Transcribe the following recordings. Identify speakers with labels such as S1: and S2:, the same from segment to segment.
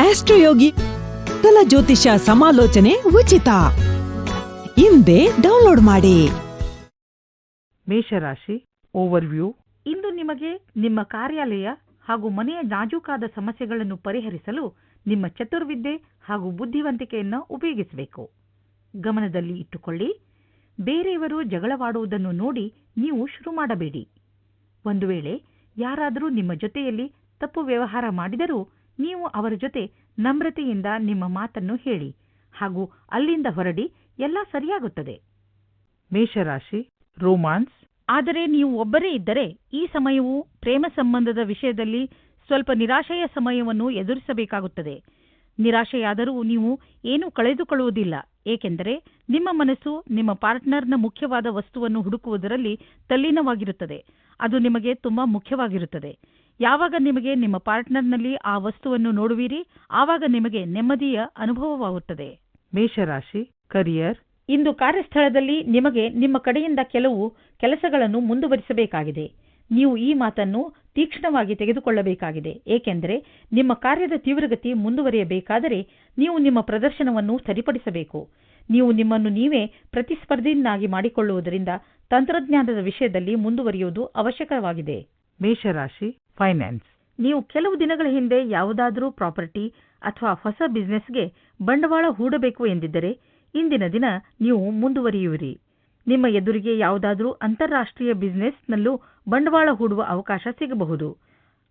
S1: ಆಸ್ಟ್ರೋಯೋಗಿ ಕಲ ಜ್ಯೋತಿಷ ಸಮಾಲೋಚನೆ ಉಚಿತ. ಹಿಂದೆ ಡೌನ್ಲೋಡ್ ಮಾಡಿ.
S2: ಮೇಷರಾಶಿ ಓವರ್ವ್ಯೂ.
S3: ಇಂದು ನಿಮಗೆ ನಿಮ್ಮ ಕಾರ್ಯಾಲಯ ಹಾಗೂ ಮನೆಯ ನಾಜೂಕಾದ ಸಮಸ್ಯೆಗಳನ್ನು ಪರಿಹರಿಸಲು ನಿಮ್ಮ ಚತುರ್ವಿದ್ಯೆ ಹಾಗೂ ಬುದ್ಧಿವಂತಿಕೆಯನ್ನು ಉಪಯೋಗಿಸಬೇಕು. ಗಮನದಲ್ಲಿ ಇಟ್ಟುಕೊಳ್ಳಿ. ಬೇರೆಯವರು ಜಗಳವಾಡುವುದನ್ನು ನೋಡಿ ನೀವು ಶುರು ಮಾಡಬೇಡಿ. ಒಂದು ವೇಳೆ ಯಾರಾದರೂ ನಿಮ್ಮ ಜೊತೆಯಲ್ಲಿ ತಪ್ಪು ವ್ಯವಹಾರ ಮಾಡಿದರೂ ನೀವು ಅವರ ಜೊತೆ ನಮ್ರತೆಯಿಂದ ನಿಮ್ಮ ಮಾತನ್ನು ಹೇಳಿ ಹಾಗೂ ಅಲ್ಲಿಂದ ಹೊರಡಿ ಎಲ್ಲ ಸರಿಯಾಗುತ್ತದೆ.
S2: ಮೇಷರಾಶಿ ರೋಮಾನ್ಸ್.
S3: ಆದರೆ ನೀವು ಒಬ್ಬರೇ ಇದ್ದರೆ ಈ ಸಮಯವು ಪ್ರೇಮ ಸಂಬಂಧದ ವಿಷಯದಲ್ಲಿ ಸ್ವಲ್ಪ ನಿರಾಶೆಯ ಸಮಯವನ್ನು ಎದುರಿಸಬೇಕಾಗುತ್ತದೆ. ನಿರಾಶೆಯಾದರೂ ನೀವು ಏನೂ ಕಳೆದುಕೊಳ್ಳುವುದಿಲ್ಲ ಏಕೆಂದರೆ ನಿಮ್ಮ ಮನಸ್ಸು ನಿಮ್ಮ ಪಾರ್ಟ್ನರ್ನ ಮುಖ್ಯವಾದ ವಸ್ತುವನ್ನು ಹುಡುಕುವುದರಲ್ಲಿ ತಲ್ಲೀನವಾಗಿರುತ್ತದೆ. ಅದು ನಿಮಗೆ ತುಂಬಾ ಮುಖ್ಯವಾಗಿರುತ್ತದೆ. ಯಾವಾಗ ನಿಮಗೆ ನಿಮ್ಮ ಪಾರ್ಟ್ನರ್ನಲ್ಲಿ ಆ ವಸ್ತುವನ್ನು ನೋಡುವಿರಿ ಆವಾಗ ನಿಮಗೆ ನೆಮ್ಮದಿಯ ಅನುಭವವಾಗುತ್ತದೆ.
S2: ಮೇಷರಾಶಿ ಕರಿಯರ್.
S3: ಇಂದು ಕಾರ್ಯಸ್ಥಳದಲ್ಲಿ ನಿಮಗೆ ನಿಮ್ಮ ಕಡೆಯಿಂದ ಕೆಲವು ಕೆಲಸಗಳನ್ನು ಮುಂದುವರಿಸಬೇಕಾಗಿದೆ. ನೀವು ಈ ಮಾತನ್ನು ತೀಕ್ಷ್ಣವಾಗಿ ತೆಗೆದುಕೊಳ್ಳಬೇಕಾಗಿದೆ. ಏಕೆಂದರೆ ನಿಮ್ಮ ಕಾರ್ಯದ ತೀವ್ರಗತಿ ಮುಂದುವರಿಯಬೇಕಾದರೆ ನೀವು ನಿಮ್ಮ ಪ್ರದರ್ಶನವನ್ನು ಸರಿಪಡಿಸಬೇಕು. ನೀವು ನಿಮ್ಮನ್ನು ನೀವೇ ಪ್ರತಿಸ್ಪರ್ಧಿಯನ್ನಾಗಿ ಮಾಡಿಕೊಳ್ಳುವುದರಿಂದ ತಂತ್ರಜ್ಞಾನದ ವಿಷಯದಲ್ಲಿ ಮುಂದುವರಿಯುವುದು ಅವಶ್ಯಕವಾಗಿದೆ.
S2: ಮೇಷರಾಶಿ ಫೈನಾನ್ಸ್.
S3: ನೀವು ಕೆಲವು ದಿನಗಳ ಹಿಂದೆ ಯಾವುದಾದರೂ ಪ್ರಾಪರ್ಟಿ ಅಥವಾ ಹೊಸ ಬಿಸ್ನೆಸ್ಗೆ ಬಂಡವಾಳ ಹೂಡಬೇಕು ಎಂದಿದ್ದರೆ, ಇಂದಿನ ದಿನ ನೀವು ಮುಂದುವರಿಯುವಿರಿ. ನಿಮ್ಮ ಎದುರಿಗೆ ಯಾವುದಾದರೂ ಅಂತಾರಾಷ್ಟ್ರೀಯ ಬಿಸ್ನೆಸ್ನಲ್ಲೂ ಬಂಡವಾಳ ಹೂಡುವ ಅವಕಾಶ ಸಿಗಬಹುದು.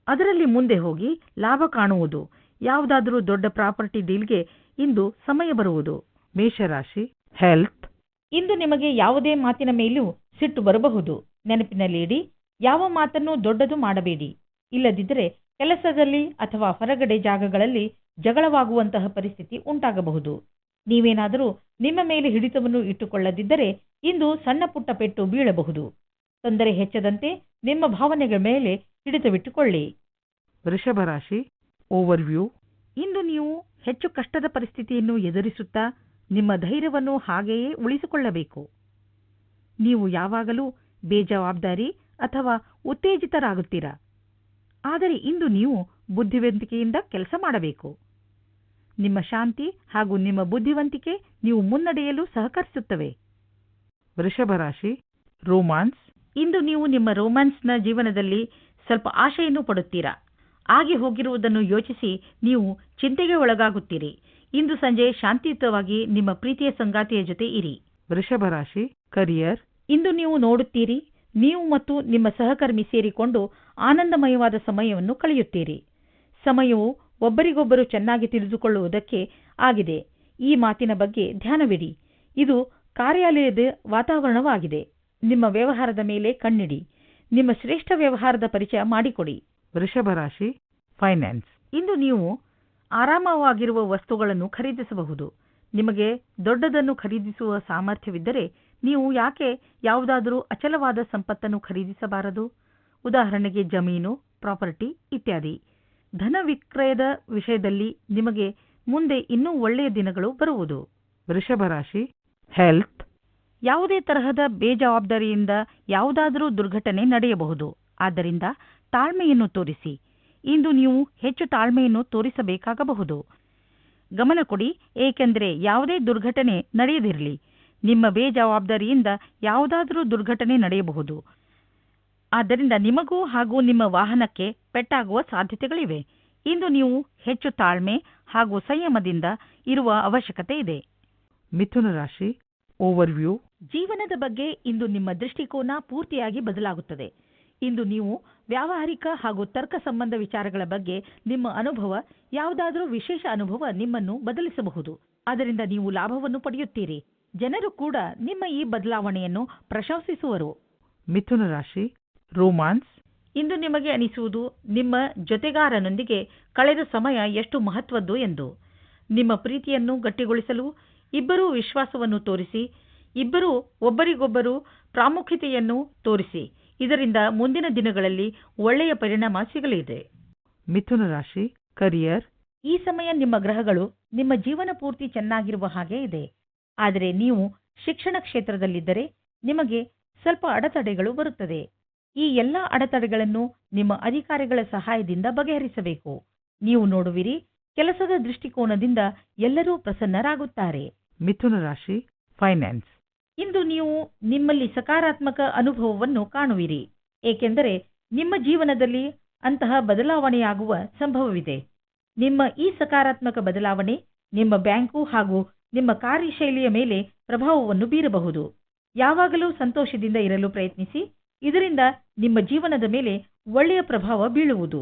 S3: ಅದರಲ್ಲಿ ಮುಂದೆ ಹೋಗಿ ಲಾಭ ಕಾಣುವುದು, ಯಾವುದಾದರೂ ದೊಡ್ಡ ಪ್ರಾಪರ್ಟಿ ಡೀಲ್ಗೆ ಇಂದು ಸಮಯ ಬರುವುದು.
S2: ಮೇಷರಾಶಿ, ಹೆಲ್ತ್.
S3: ಇಂದು ನಿಮಗೆ ಯಾವುದೇ ಮಾತಿನ ಮೇಲೂ ಸಿಟ್ಟು ಬರಬಹುದು. ನೆನಪಿನಲ್ಲಿಡಿ, ಯಾವ ಮಾತನ್ನು ದೊಡ್ಡದು ಮಾಡಬೇಡಿ. ಇಲ್ಲದಿದ್ದರೆ ಕೆಲಸದಲ್ಲಿ ಅಥವಾ ಹೊರಗಡೆ ಜಾಗಗಳಲ್ಲಿ ಜಗಳವಾಗುವಂತಹ ಪರಿಸ್ಥಿತಿ ಉಂಟಾಗಬಹುದು. ನೀವೇನಾದರೂ ನಿಮ್ಮ ಮೇಲೆ ಹಿಡಿತವನ್ನು ಇಟ್ಟುಕೊಳ್ಳದಿದ್ದರೆ ಇಂದು ಸಣ್ಣ ಪುಟ್ಟ ಪೆಟ್ಟು ಬೀಳಬಹುದು. ತೊಂದರೆ ಹೆಚ್ಚದಂತೆ ನಿಮ್ಮ ಭಾವನೆಗಳ ಮೇಲೆ ಹಿಡಿತವಿಟ್ಟುಕೊಳ್ಳಿ.
S2: ವೃಷಭ ರಾಶಿ ಓವರ್ವ್ಯೂ
S3: ಇಂದು ನೀವು ಹೆಚ್ಚು ಕಷ್ಟದ ಪರಿಸ್ಥಿತಿಯನ್ನು ಎದುರಿಸುತ್ತಾ ನಿಮ್ಮ ಧೈರ್ಯವನ್ನು ಹಾಗೆಯೇ ಉಳಿಸಿಕೊಳ್ಳಬೇಕು. ನೀವು ಯಾವಾಗಲೂ ಬೇಜವಾಬ್ದಾರಿ ಅಥವಾ ಉತ್ತೇಜಿತರಾಗುತ್ತೀರಾ? ಆದರೆ ಇಂದು ನೀವು ಬುದ್ಧಿವಂತಿಕೆಯಿಂದ ಕೆಲಸ ಮಾಡಬೇಕು. ನಿಮ್ಮ ಶಾಂತಿ ಹಾಗೂ ನಿಮ್ಮ ಬುದ್ಧಿವಂತಿಕೆ ನೀವು ಮುನ್ನಡೆಯಲು ಸಹಕರಿಸುತ್ತವೆ.
S2: ವೃಷಭ ರಾಶಿ ರೋಮಾನ್ಸ್.
S3: ಇಂದು ನೀವು ನಿಮ್ಮ ರೋಮ್ಯಾನ್ಸ್ನ ಜೀವನದಲ್ಲಿ ಸ್ವಲ್ಪ ಆಶೆಯನ್ನು ಪಡುತ್ತೀರಾ? ಆಗಿ ಹೋಗಿರುವುದನ್ನು ಯೋಚಿಸಿ ನೀವು ಚಿಂತೆಗೆ ಒಳಗಾಗುತ್ತೀರಿ. ಇಂದು ಸಂಜೆ ಶಾಂತಿಯುತವಾಗಿ ನಿಮ್ಮ ಪ್ರೀತಿಯ ಸಂಗಾತಿಯ ಜೊತೆ ಇರಿ.
S2: ವೃಷಭ ರಾಶಿ ಕರಿಯರ್.
S3: ಇಂದು ನೀವು ನೋಡುತ್ತೀರಿ ನೀವು ಮತ್ತು ನಿಮ್ಮ ಸಹಕರ್ಮಿ ಸೇರಿಕೊಂಡು ಆನಂದಮಯವಾದ ಸಮಯವನ್ನು ಕಳೆಯುತ್ತೀರಿ. ಸಮಯವು ಒಬ್ಬರಿಗೊಬ್ಬರು ಚೆನ್ನಾಗಿ ತಿಳಿದುಕೊಳ್ಳುವುದಕ್ಕೆ ಆಗಿದೆ. ಈ ಮಾತಿನ ಬಗ್ಗೆ ಧ್ಯಾನವಿಡಿ. ಇದು ಕಾರ್ಯಾಲಯದ ವಾತಾವರಣವಾಗಿದೆ. ನಿಮ್ಮ ವ್ಯವಹಾರದ ಮೇಲೆ ಕಣ್ಣಿಡಿ. ನಿಮ್ಮ ಶ್ರೇಷ್ಠ ವ್ಯವಹಾರದ ಪರಿಚಯ ಮಾಡಿಕೊಡಿ.
S2: ವೃಷಭ ರಾಶಿ ಫೈನಾನ್ಸ್.
S3: ಇಂದು ನೀವು ಆರಾಮವಾಗಿರುವ ವಸ್ತುಗಳನ್ನು ಖರೀದಿಸಬಹುದು. ನಿಮಗೆ ದೊಡ್ಡದನ್ನು ಖರೀದಿಸುವ ಸಾಮರ್ಥ್ಯವಿದ್ದರೆ ನೀವು ಯಾಕೆ ಯಾವುದಾದರೂ ಅಚಲವಾದ ಸಂಪತ್ತನ್ನು ಖರೀದಿಸಬಾರದು? ಉದಾಹರಣೆಗೆ ಜಮೀನು ಪ್ರಾಪರ್ಟಿ ಇತ್ಯಾದಿ. ಧನ ವಿಕ್ರಯದ ವಿಷಯದಲ್ಲಿ ನಿಮಗೆ ಮುಂದೆ ಇನ್ನೂ ಒಳ್ಳೆಯ ದಿನಗಳು ಬರುವುದು.
S2: ವೃಷಭ ರಾಶಿ ಹೆಲ್ತ್
S3: ಯಾವುದೇ ತರಹದ ಬೇಜವಾಬ್ದಾರಿಯಿಂದ ಯಾವುದಾದರೂ ದುರ್ಘಟನೆ ನಡೆಯಬಹುದು. ಆದ್ದರಿಂದ ತಾಳ್ಮೆಯನ್ನು ತೋರಿಸಿ. ಇಂದು ನೀವು ಹೆಚ್ಚು ತಾಳ್ಮೆಯನ್ನು ತೋರಿಸಬೇಕಾಗಬಹುದು. ಗಮನ ಕೊಡಿ ಏಕೆಂದರೆ ಯಾವುದೇ ದುರ್ಘಟನೆ ನಡೆಯದಿರಲಿ. ನಿಮ್ಮ ಬೇಜವಾಬ್ದಾರಿಯಿಂದ ಯಾವುದಾದರೂ ದುರ್ಘಟನೆ ನಡೆಯಬಹುದು. ಆದ್ದರಿಂದ ನಿಮಗೂ ಹಾಗೂ ನಿಮ್ಮ ವಾಹನಕ್ಕೆ ಪೆಟ್ಟಾಗುವ ಸಾಧ್ಯತೆಗಳಿವೆ. ಇಂದು ನೀವು ಹೆಚ್ಚು ತಾಳ್ಮೆ ಹಾಗೂ ಸಂಯಮದಿಂದ ಇರುವ ಅವಶ್ಯಕತೆ ಇದೆ.
S2: ಮಿಥುನ ರಾಶಿ ಓವರ್ವ್ಯೂ
S3: ಜೀವನದ ಬಗ್ಗೆ ಇಂದು ನಿಮ್ಮ ದೃಷ್ಟಿಕೋನ ಪೂರ್ತಿಯಾಗಿ ಬದಲಾಗುತ್ತದೆ. ಇಂದು ನೀವು ವ್ಯಾವಹಾರಿಕ ಹಾಗೂ ತರ್ಕ ಸಂಬಂಧ ವಿಚಾರಗಳ ಬಗ್ಗೆ ನಿಮ್ಮ ಅನುಭವ ಯಾವುದಾದರೂ ವಿಶೇಷ ಅನುಭವ ನಿಮ್ಮನ್ನು ಬದಲಿಸಬಹುದು. ಅದರಿಂದ ನೀವು ಲಾಭವನ್ನು ಪಡೆಯುತ್ತೀರಿ. ಜನರು ಕೂಡ ನಿಮ್ಮ ಈ ಬದಲಾವಣೆಯನ್ನು ಪ್ರಶಂಸಿಸುವರು.
S2: ಮಿಥುನ ರಾಶಿ ರೋಮಾನ್ಸ್.
S3: ಇಂದು ನಿಮಗೆ ಅನಿಸುವುದು ನಿಮ್ಮ ಜೊತೆಗಾರನೊಂದಿಗೆ ಕಳೆದ ಸಮಯ ಎಷ್ಟು ಮಹತ್ವದ್ದು ಎಂದು. ನಿಮ್ಮ ಪ್ರೀತಿಯನ್ನು ಗಟ್ಟಿಗೊಳಿಸಲು ಇಬ್ಬರೂ ವಿಶ್ವಾಸವನ್ನು ತೋರಿಸಿ ಇಬ್ಬರೂ ಒಬ್ಬರಿಗೊಬ್ಬರು ಪ್ರಾಮುಖ್ಯತೆಯನ್ನು ತೋರಿಸಿ ಇದರಿಂದ ಮುಂದಿನ ದಿನಗಳಲ್ಲಿ ಒಳ್ಳೆಯ ಪರಿಣಾಮ ಸಿಗಲಿದೆ.
S2: ಮಿಥುನ ರಾಶಿ ಕರಿಯರ್.
S3: ಈ ಸಮಯ ನಿಮ್ಮ ಗ್ರಹಗಳು ನಿಮ್ಮ ಜೀವನ ಪೂರ್ತಿ ಚೆನ್ನಾಗಿರುವ ಹಾಗೆ ಇದೆ. ಆದರೆ ನೀವು ಶಿಕ್ಷಣ ಕ್ಷೇತ್ರದಲ್ಲಿದ್ದರೆ ನಿಮಗೆ ಸ್ವಲ್ಪ ಅಡೆತಡೆಗಳು ಬರುತ್ತದೆ. ಈ ಎಲ್ಲ ಅಡೆತಡೆಗಳನ್ನು ನಿಮ್ಮ ಅಧಿಕಾರಿಗಳ ಸಹಾಯದಿಂದ ಬಗೆಹರಿಸಬೇಕು. ನೀವು ನೋಡುವಿರಿ ಕೆಲಸದ ದೃಷ್ಟಿಕೋನದಿಂದ ಎಲ್ಲರೂ ಪ್ರಸನ್ನರಾಗುತ್ತಾರೆ.
S2: ಮಿಥುನ ರಾಶಿ ಫೈನಾನ್ಸ್
S3: ಇಂದು ನೀವು ನಿಮ್ಮಲ್ಲಿ ಸಕಾರಾತ್ಮಕ ಅನುಭವವನ್ನು ಕಾಣುವಿರಿ. ಏಕೆಂದರೆ ನಿಮ್ಮ ಜೀವನದಲ್ಲಿ ಅಂತಹ ಬದಲಾವಣೆಯಾಗುವ ಸಂಭವವಿದೆ. ನಿಮ್ಮ ಈ ಸಕಾರಾತ್ಮಕ ಬದಲಾವಣೆ ನಿಮ್ಮ ಬ್ಯಾಂಕು ಹಾಗೂ ನಿಮ್ಮ ಕಾರ್ಯಶೈಲಿಯ ಮೇಲೆ ಪ್ರಭಾವವನ್ನು ಬೀರಬಹುದು. ಯಾವಾಗಲೂ ಸಂತೋಷದಿಂದ ಇರಲು ಪ್ರಯತ್ನಿಸಿ ಇದರಿಂದ ನಿಮ್ಮ ಜೀವನದ ಮೇಲೆ ಒಳ್ಳೆಯ ಪ್ರಭಾವ ಬೀಳುವುದು.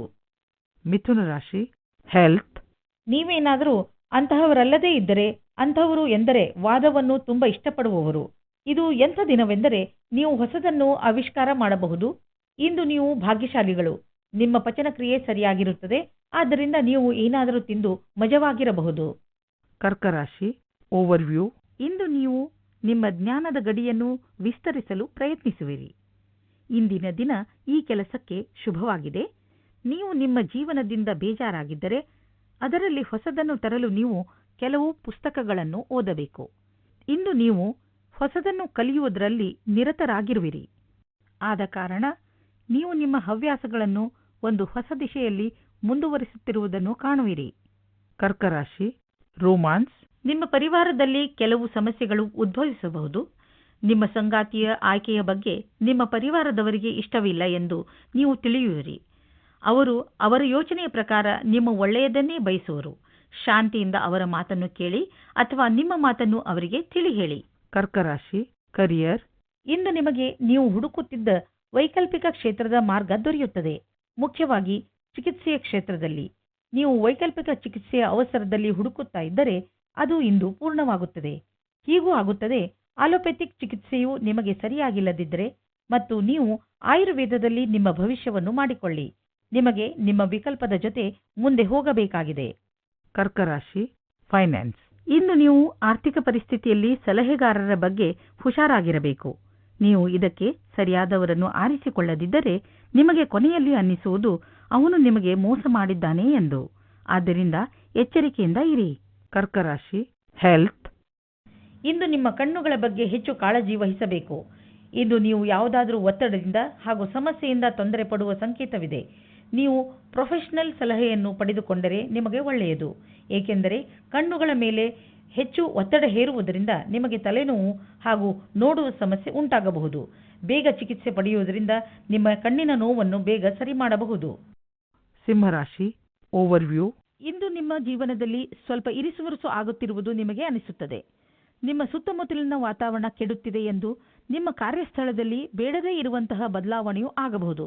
S2: ಮಿಥುನ ರಾಶಿ ಹೆಲ್ತ್
S3: ನೀವೇನಾದರೂ ಅಂತಹವರಲ್ಲದೇ ಇದ್ದರೆ ಅಂತಹವರು ಎಂದರೆ ವಾದವನ್ನು ತುಂಬಾ ಇಷ್ಟಪಡುವವರು. ಇದು ಎಂಥ ದಿನವೆಂದರೆ ನೀವು ಹೊಸದನ್ನು ಆವಿಷ್ಕಾರ ಮಾಡಬಹುದು. ಇಂದು ನೀವು ಭಾಗ್ಯಶಾಲಿಗಳು. ನಿಮ್ಮ ಪಚನ ಕ್ರಿಯೆ ಸರಿಯಾಗಿರುತ್ತದೆ. ಆದ್ದರಿಂದ ನೀವು ಏನಾದರೂ ತಿಂದು ಮಜವಾಗಿರಬಹುದು.
S2: ಕರ್ಕರಾಶಿ ಓವರ್ವ್ಯೂ
S3: ಇಂದು ನೀವು ನಿಮ್ಮ ಜ್ಞಾನದ ಗಡಿಯನ್ನು ವಿಸ್ತರಿಸಲು ಪ್ರಯತ್ನಿಸುವಿರಿ. ಇಂದಿನ ದಿನ ಈ ಕೆಲಸಕ್ಕೆ ಶುಭವಾಗಿದೆ. ನೀವು ನಿಮ್ಮ ಜೀವನದಿಂದ ಬೇಜಾರಾಗಿದ್ದರೆ ಅದರಲ್ಲಿ ಹೊಸದನ್ನು ತರಲು ನೀವು ಕೆಲವು ಪುಸ್ತಕಗಳನ್ನು ಓದಬೇಕು. ಇಂದು ನೀವು ಹೊಸದನ್ನು ಕಲಿಯುವುದರಲ್ಲಿ ನಿರತರಾಗಿರುವಿರಿ. ಆದ ಕಾರಣ ನೀವು ನಿಮ್ಮ ಹವ್ಯಾಸಗಳನ್ನು ಒಂದು ಹೊಸ ದಿಶೆಯಲ್ಲಿ ಮುಂದುವರಿಸುತ್ತಿರುವುದನ್ನು ಕಾಣುವಿರಿ.
S2: ಕರ್ಕರಾಶಿ ರೋಮಾನ್ಸ್.
S3: ನಿಮ್ಮ ಪರಿವಾರದಲ್ಲಿ ಕೆಲವು ಸಮಸ್ಯೆಗಳು ಉದ್ಭವಿಸಬಹುದು. ನಿಮ್ಮ ಸಂಗಾತಿಯ ಆಯ್ಕೆಯ ಬಗ್ಗೆ ನಿಮ್ಮ ಪರಿವಾರದವರಿಗೆ ಇಷ್ಟವಿಲ್ಲ ಎಂದು ನೀವು ತಿಳಿಯುವಿರಿ. ಅವರು ಅವರ ಯೋಚನೆಯ ಪ್ರಕಾರ ನಿಮ್ಮ ಒಳ್ಳೆಯದನ್ನೇ ಬಯಸುವರು. ಶಾಂತಿಯಿಂದ ಅವರ ಮಾತನ್ನು ಕೇಳಿ ಅಥವಾ ನಿಮ್ಮ ಮಾತನ್ನು ಅವರಿಗೆ ತಿಳಿ ಹೇಳಿ
S2: ಕರ್ಕರಾಶಿ ಕರಿಯರ್.
S3: ಇಂದು ನಿಮಗೆ ನೀವು ಹುಡುಕುತ್ತಿದ್ದ ವೈಕಲ್ಪಿಕ ಕ್ಷೇತ್ರದ ಮಾರ್ಗ ದೊರೆಯುತ್ತದೆ. ಮುಖ್ಯವಾಗಿ ಚಿಕಿತ್ಸೆಯ ಕ್ಷೇತ್ರದಲ್ಲಿ. ನೀವು ವೈಕಲ್ಪಿಕ ಚಿಕಿತ್ಸೆಯ ಅವಸರದಲ್ಲಿ ಹುಡುಕುತ್ತಾ ಇದ್ದರೆ ಅದು ಇಂದು ಪೂರ್ಣವಾಗುತ್ತದೆ. ಹೀಗೂ ಆಗುತ್ತದೆ. ಆಲೋಪ್ಯಾಥಿಕ್ ಚಿಕಿತ್ಸೆಯು ನಿಮಗೆ ಸರಿಯಾಗಿಲ್ಲದಿದ್ದರೆ ಮತ್ತು ನೀವು ಆಯುರ್ವೇದದಲ್ಲಿ ನಿಮ್ಮ ಭವಿಷ್ಯವನ್ನು ಮಾಡಿಕೊಳ್ಳಿ. ನಿಮಗೆ ನಿಮ್ಮ ವಿಕಲ್ಪದ ಜೊತೆ ಮುಂದೆ ಹೋಗಬೇಕಾಗಿದೆ.
S2: ಕರ್ಕರಾಶಿ ಫೈನಾನ್ಸ್
S3: ಇಂದು ನೀವು ಆರ್ಥಿಕ ಪರಿಸ್ಥಿತಿಯಲ್ಲಿ ಸಲಹೆಗಾರರ ಬಗ್ಗೆ ಹುಷಾರಾಗಿರಬೇಕು. ನೀವು ಇದಕ್ಕೆ ಸರಿಯಾದವರನ್ನು ಆರಿಸಿಕೊಳ್ಳದಿದ್ದರೆ ನಿಮಗೆ ಕೊನೆಯಲ್ಲಿ ಅನ್ನಿಸುವುದು, ಅವನು ನಿಮಗೆ ಮೋಸ ಮಾಡಿದ್ದಾನೆ ಎಂದು. ಆದ್ದರಿಂದ ಎಚ್ಚರಿಕೆಯಿಂದ ಇರಿ.
S2: ಕರ್ಕರಾಶಿ ಹೆಲ್ತ್
S3: ಇಂದು ನಿಮ್ಮ ಕಣ್ಣುಗಳ ಬಗ್ಗೆ ಹೆಚ್ಚು ಕಾಳಜಿ ವಹಿಸಬೇಕು. ಇಂದು ನೀವು ಯಾವುದಾದರೂ ಒತ್ತಡದಿಂದ ಹಾಗೂ ಸಮಸ್ಯೆಯಿಂದ ತೊಂದರೆ ಪಡುವ ಸಂಕೇತವಿದೆ. ನೀವು ಪ್ರೊಫೆಷನಲ್ ಸಲಹೆಯನ್ನು ಪಡೆದುಕೊಂಡರೆ ನಿಮಗೆ ಒಳ್ಳೆಯದು. ಏಕೆಂದರೆ ಕಣ್ಣುಗಳ ಮೇಲೆ ಹೆಚ್ಚು ಒತ್ತಡ ಹೇರುವುದರಿಂದ ನಿಮಗೆ ತಲೆನೋವು ಹಾಗೂ ನೋಡುವ ಸಮಸ್ಯೆ ಉಂಟಾಗಬಹುದು. ಬೇಗ ಚಿಕಿತ್ಸೆ ಪಡೆಯುವುದರಿಂದ ನಿಮ್ಮ ಕಣ್ಣಿನ ನೋವನ್ನು ಬೇಗ ಸರಿ ಮಾಡಬಹುದು.
S2: ಸಿಂಹರಾಶಿ ಓವರ್ವ್ಯೂ
S3: ಇಂದು ನಿಮ್ಮ ಜೀವನದಲ್ಲಿ ಸ್ವಲ್ಪ ಇರಿಸುವರುಸು ಆಗುತ್ತಿರುವುದು ನಿಮಗೆ ಅನಿಸುತ್ತದೆ. ನಿಮ್ಮ ಸುತ್ತಮುತ್ತಲಿನ ವಾತಾವರಣ ಕೆಡುತ್ತಿದೆ ಎಂದು ನಿಮ್ಮ ಕಾರ್ಯಸ್ಥಳದಲ್ಲಿ ಬೇಡದೇ ಇರುವಂತಹ ಬದಲಾವಣೆಯೂ ಆಗಬಹುದು.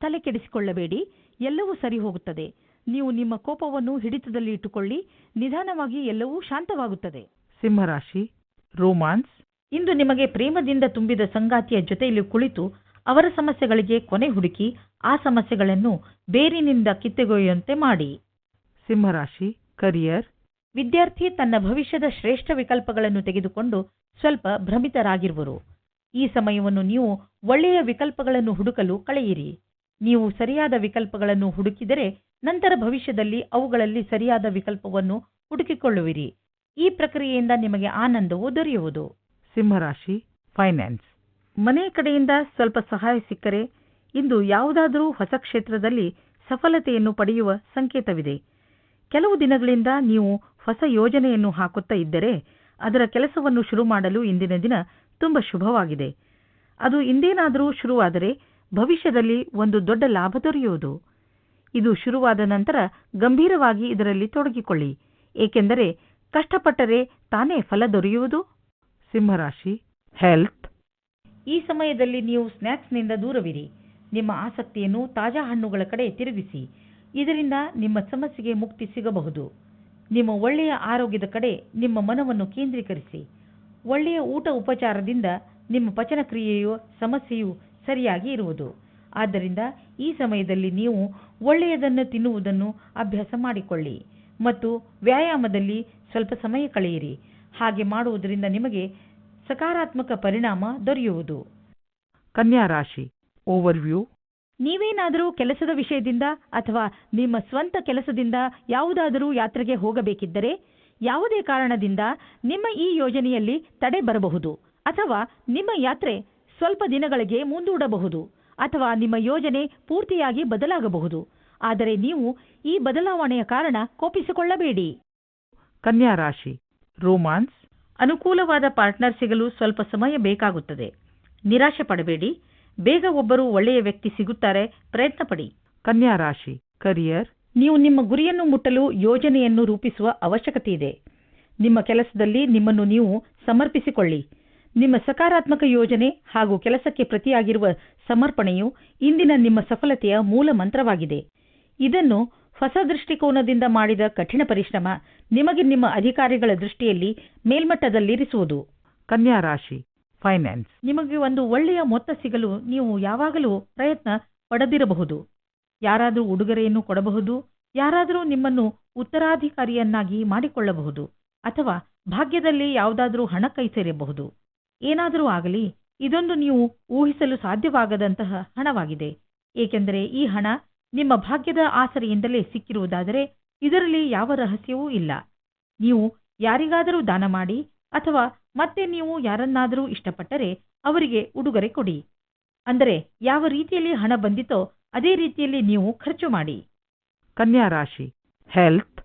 S3: ತಲೆ ಕೆಡಿಸಿಕೊಳ್ಳಬೇಡಿ ಎಲ್ಲವೂ ಸರಿ ಹೋಗುತ್ತದೆ. ನೀವು ನಿಮ್ಮ ಕೋಪವನ್ನು ಹಿಡಿತದಲ್ಲಿ ಇಟ್ಟುಕೊಳ್ಳಿ ನಿಧಾನವಾಗಿ ಎಲ್ಲವೂ ಶಾಂತವಾಗುತ್ತದೆ.
S2: ಸಿಂಹರಾಶಿ ರೋಮಾನ್ಸ್.
S3: ಇಂದು ನಿಮಗೆ ಪ್ರೇಮದಿಂದ ತುಂಬಿದ ಸಂಗಾತಿಯ ಜೊತೆಯಲ್ಲಿ ಕುಳಿತು ಅವರ ಸಮಸ್ಯೆಗಳಿಗೆ ಕೊನೆ ಹುಡುಕಿ ಆ ಸಮಸ್ಯೆಗಳನ್ನು ಬೇರಿನಿಂದ ಕಿತ್ತೆಗೊಯ್ಯುವಂತೆ ಮಾಡಿ.
S2: ಸಿಂಹರಾಶಿ ಕರಿಯರ್.
S3: ವಿದ್ಯಾರ್ಥಿ ತನ್ನ ಭವಿಷ್ಯದ ಶ್ರೇಷ್ಠ ವಿಕಲ್ಪಗಳನ್ನು ತೆಗೆದುಕೊಂಡು ಸ್ವಲ್ಪ ಭ್ರಮಿತರಾಗಿರುವರು. ಈ ಸಮಯವನ್ನು ನೀವು ಒಳ್ಳೆಯ ವಿಕಲ್ಪಗಳನ್ನು ಹುಡುಕಲು ಕಳೆಯಿರಿ. ನೀವು ಸರಿಯಾದ ವಿಕಲ್ಪಗಳನ್ನು ಹುಡುಕಿದರೆ ನಂತರ ಭವಿಷ್ಯದಲ್ಲಿ ಅವುಗಳಲ್ಲಿ ಸರಿಯಾದ ವಿಕಲ್ಪವನ್ನು ಹುಡುಕಿಕೊಳ್ಳುವಿರಿ. ಈ ಪ್ರಕ್ರಿಯೆಯಿಂದ ನಿಮಗೆ ಆನಂದವು ದೊರೆಯುವುದು.
S2: ಸಿಂಹರಾಶಿ ಫೈನಾನ್ಸ್
S3: ಮನೆ ಕಡೆಯಿಂದ ಸ್ವಲ್ಪ ಸಹಾಯ ಸಿಕ್ಕರೆ ಇಂದು ಯಾವುದಾದರೂ ಹೊಸ ಕ್ಷೇತ್ರದಲ್ಲಿ ಸಫಲತೆಯನ್ನು ಪಡೆಯುವ ಸಂಕೇತವಿದೆ. ಕೆಲವು ದಿನಗಳಿಂದ ನೀವು ಹೊಸ ಯೋಜನೆಯನ್ನು ಹಾಕುತ್ತಾ ಇದ್ದರೆ ಅದರ ಕೆಲಸವನ್ನು ಶುರು ಮಾಡಲು ಇಂದಿನ ದಿನ ತುಂಬ ಶುಭವಾಗಿದೆ. ಅದು ಇಂದೇನಾದರೂ ಶುರುವಾದರೆ ಭವಿಷ್ಯದಲ್ಲಿ ಒಂದು ದೊಡ್ಡ ಲಾಭ ದೊರೆಯುವುದು. ಇದು ಶುರುವಾದ ನಂತರ ಗಂಭೀರವಾಗಿ ಇದರಲ್ಲಿ ತೊಡಗಿಕೊಳ್ಳಿ. ಏಕೆಂದರೆ ಕಷ್ಟಪಟ್ಟರೆ ತಾನೇ ಫಲ ದೊರೆಯುವುದು?
S2: ಸಿಂಹರಾಶಿ ಹೆಲ್ತ್
S3: ಈ ಸಮಯದಲ್ಲಿ ನೀವು ಸ್ನ್ಯಾಕ್ಸ್ನಿಂದ ದೂರವಿರಿ. ನಿಮ್ಮ ಆಸಕ್ತಿಯನ್ನು ತಾಜಾ ಹಣ್ಣುಗಳ ಕಡೆ ತಿರುಗಿಸಿ. ಇದರಿಂದ ನಿಮ್ಮ ಸಮಸ್ಯೆಗೆ ಮುಕ್ತಿ ಸಿಗಬಹುದು. ನಿಮ್ಮ ಒಳ್ಳೆಯ ಆರೋಗ್ಯದ ಕಡೆ ನಿಮ್ಮ ಮನವನ್ನು ಕೇಂದ್ರೀಕರಿಸಿ. ಒಳ್ಳೆಯ ಊಟ ಉಪಚಾರದಿಂದ ನಿಮ್ಮ ಪಚನ ಕ್ರಿಯೆಯು ಸಮಸ್ಯೆಯು ಸರಿಯಾಗಿ ಇರುವುದು. ಆದ್ದರಿಂದ ಈ ಸಮಯದಲ್ಲಿ ನೀವು ಒಳ್ಳೆಯದನ್ನು ತಿನ್ನುವುದನ್ನು ಅಭ್ಯಾಸ ಮಾಡಿಕೊಳ್ಳಿ ಮತ್ತು ವ್ಯಾಯಾಮದಲ್ಲಿ ಸ್ವಲ್ಪ ಸಮಯ ಕಳೆಯಿರಿ. ಹಾಗೆ ಮಾಡುವುದರಿಂದ ನಿಮಗೆ ಸಕಾರಾತ್ಮಕ ಪರಿಣಾಮ ದೊರೆಯುವುದು.
S2: ಕನ್ಯಾ ರಾಶಿ ಓವರ್ವ್ಯೂ
S3: ನೀವೇನಾದರೂ ಕೆಲಸದ ವಿಷಯದಿಂದ ಅಥವಾ ನಿಮ್ಮ ಸ್ವಂತ ಕೆಲಸದಿಂದ ಯಾವುದಾದರೂ ಯಾತ್ರೆಗೆ ಹೋಗಬೇಕಿದ್ದರೆ ಯಾವುದೇ ಕಾರಣದಿಂದ ನಿಮ್ಮ ಈ ಯೋಜನೆಯಲ್ಲಿ ತಡೆ ಬರಬಹುದು ಅಥವಾ ನಿಮ್ಮ ಯಾತ್ರೆ ಸ್ವಲ್ಪ ದಿನಗಳಿಗೆ ಮುಂದೂಡಬಹುದು ಅಥವಾ ನಿಮ್ಮ ಯೋಜನೆ ಪೂರ್ತಿಯಾಗಿ ಬದಲಾಗಬಹುದು. ಆದರೆ ನೀವು ಈ ಬದಲಾವಣೆಯ ಕಾರಣ ಕೋಪಿಸಿಕೊಳ್ಳಬೇಡಿ.
S2: ಕನ್ಯಾ ರಾಶಿ, ರೋಮಾನ್ಸ್.
S3: ಅನುಕೂಲವಾದ ಪಾರ್ಟ್ನರ್ ಸಿಗಲು ಸ್ವಲ್ಪ ಸಮಯ ಬೇಕಾಗುತ್ತದೆ. ನಿರಾಶೆ ಪಡಬೇಡಿ. ಬೇಗ ಒಬ್ಬರು ಒಳ್ಳೆಯ ವ್ಯಕ್ತಿ ಸಿಗುತ್ತಾರೆ. ಪ್ರಯತ್ನ ಪಡಿ.
S2: ಕನ್ಯಾ ರಾಶಿ ಕರಿಯರ್
S3: ನೀವು ನಿಮ್ಮ ಗುರಿಯನ್ನು ಮುಟ್ಟಲು ಯೋಜನೆಯನ್ನು ರೂಪಿಸುವ ಅವಶ್ಯಕತೆ ಇದೆ. ನಿಮ್ಮ ಕೆಲಸದಲ್ಲಿ ನಿಮ್ಮನ್ನು ನೀವು ಸಮರ್ಪಿಸಿಕೊಳ್ಳಿ. ನಿಮ್ಮ ಸಕಾರಾತ್ಮಕ ಯೋಜನೆ ಹಾಗೂ ಕೆಲಸಕ್ಕೆ ಪ್ರತಿಯಾಗಿರುವ ಸಮರ್ಪಣೆಯು ಇಂದಿನ ನಿಮ್ಮ ಸಫಲತೆಯ ಮೂಲ ಮಂತ್ರವಾಗಿದೆ. ಇದನ್ನು ಹೊಸ ದೃಷ್ಟಿಕೋನದಿಂದ ಮಾಡಿದ ಕಠಿಣ ಪರಿಶ್ರಮ ನಿಮಗೆ ನಿಮ್ಮ ಅಧಿಕಾರಿಗಳ ದೃಷ್ಟಿಯಲ್ಲಿ ಮೇಲ್ಮಟ್ಟದಲ್ಲಿರಿಸುವುದು.
S2: ಕನ್ಯಾ ರಾಶಿ ಫೈನಾನ್ಸ್
S3: ನಿಮಗೆ ಒಂದು ಒಳ್ಳೆಯ ಮೊತ್ತ ಸಿಗಲು ನೀವು ಯಾವಾಗಲೂ ಪ್ರಯತ್ನ ಪಡೆದಿರಬಹುದು. ಯಾರಾದರೂ ಉಡುಗೊರೆಯನ್ನು ಕೊಡಬಹುದು, ಯಾರಾದರೂ ನಿಮ್ಮನ್ನು ಉತ್ತರಾಧಿಕಾರಿಯನ್ನಾಗಿ ಮಾಡಿಕೊಳ್ಳಬಹುದು, ಅಥವಾ ಭಾಗ್ಯದಲ್ಲಿ ಯಾವುದಾದರೂ ಹಣ ಕೈ ಸೇರಬಹುದು ಏನಾದರೂ ಆಗಲಿ, ಇದೊಂದು ನೀವು ಊಹಿಸಲು ಸಾಧ್ಯವಾಗದಂತಹ ಹಣವಾಗಿದೆ. ಏಕೆಂದರೆ ಈ ಹಣ ನಿಮ್ಮ ಭಾಗ್ಯದ ಆಸರೆಯಿಂದಲೇ ಸಿಕ್ಕಿರುವುದಾದರೆ ಇದರಲ್ಲಿ ಯಾವ ರಹಸ್ಯವೂ ಇಲ್ಲ. ನೀವು ಯಾರಿಗಾದರೂ ದಾನ ಮಾಡಿ ಅಥವಾ ಮತ್ತೆ ನೀವು ಯಾರನ್ನಾದರೂ ಇಷ್ಟಪಟ್ಟರೆ ಅವರಿಗೆ ಉಡುಗೊರೆ ಕೊಡಿ. ಅಂದರೆ ಯಾವ ರೀತಿಯಲ್ಲಿ ಹಣ ಬಂದಿತೋ ಅದೇ ರೀತಿಯಲ್ಲಿ ನೀವು ಖರ್ಚು ಮಾಡಿ.
S2: ಕನ್ಯಾ ರಾಶಿ ಹೆಲ್ತ್